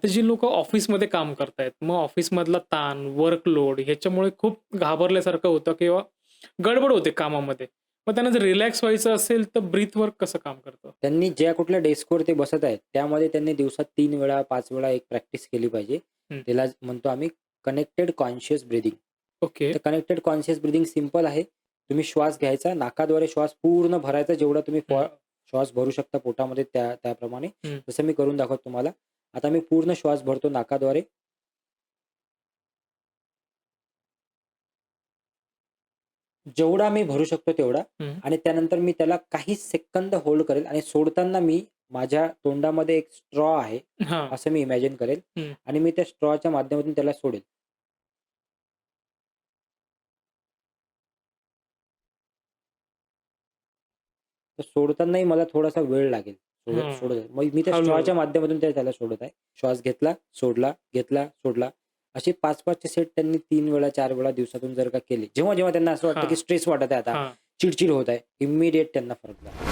आता जी लोक ऑफिसमध्ये काम करतायत मग ऑफिसमधला ताण वर्कलोड ह्याच्यामुळे खूप घाबरल्यासारखं होतं किंवा गडबड होते कामामध्ये. मग त्यांना जर रिलॅक्स व्हायचं असेल तर ब्रीथ वर्क कसं काम करतं? त्यांनी ज्या कुठल्या डेस्कवर ते बसत आहेत त्यामध्ये त्यांनी दिवसात तीन वेळा पाच वेळा एक प्रॅक्टिस केली पाहिजे. त्याला म्हणतो आम्ही connected conscious breathing okay. Connected conscious breathing simple आहे. तुम्ही श्वास घ्यायचा नाकाद्वारे श्वास पूर्ण भरायचा जेवढा तुम्ही श्वास भरू शकता पोटामध्ये त्या त्याप्रमाणे. जसं मी करून दाखवतो तुम्हाला. आता मी पूर्ण श्वास भरतो नाकाद्वारे. जेवढा मी भरू शकतो तेवढा. आणि त्यानंतर मी त्याला काही सेकंद होल्ड करेल आणि सोडताना मी माझ्या तोंडामध्ये एक स्ट्रॉ आहे असं मी इमॅजिन करेल. आणि मी त्या स्ट्रॉच्या माध्यमातून त्याला सोडेल. तर सोडतानाही मला थोडासा वेळ लागेल. सोडत मग मी त्या. स्ट्रॉच्या माध्यमातून त्या त्याला सोडत आहे. श्वास घेतला सोडला घेतला सोडला. असे पाच पाचचे सेट त्यांनी तीन वेळा चार वेळा दिवसातून जर का केले. जेव्हा जेव्हा त्यांना असं वाटतं. की स्ट्रेस वाटत आहे आता चिडचिड होत आहे इमिडिएट त्यांना फरक लागतो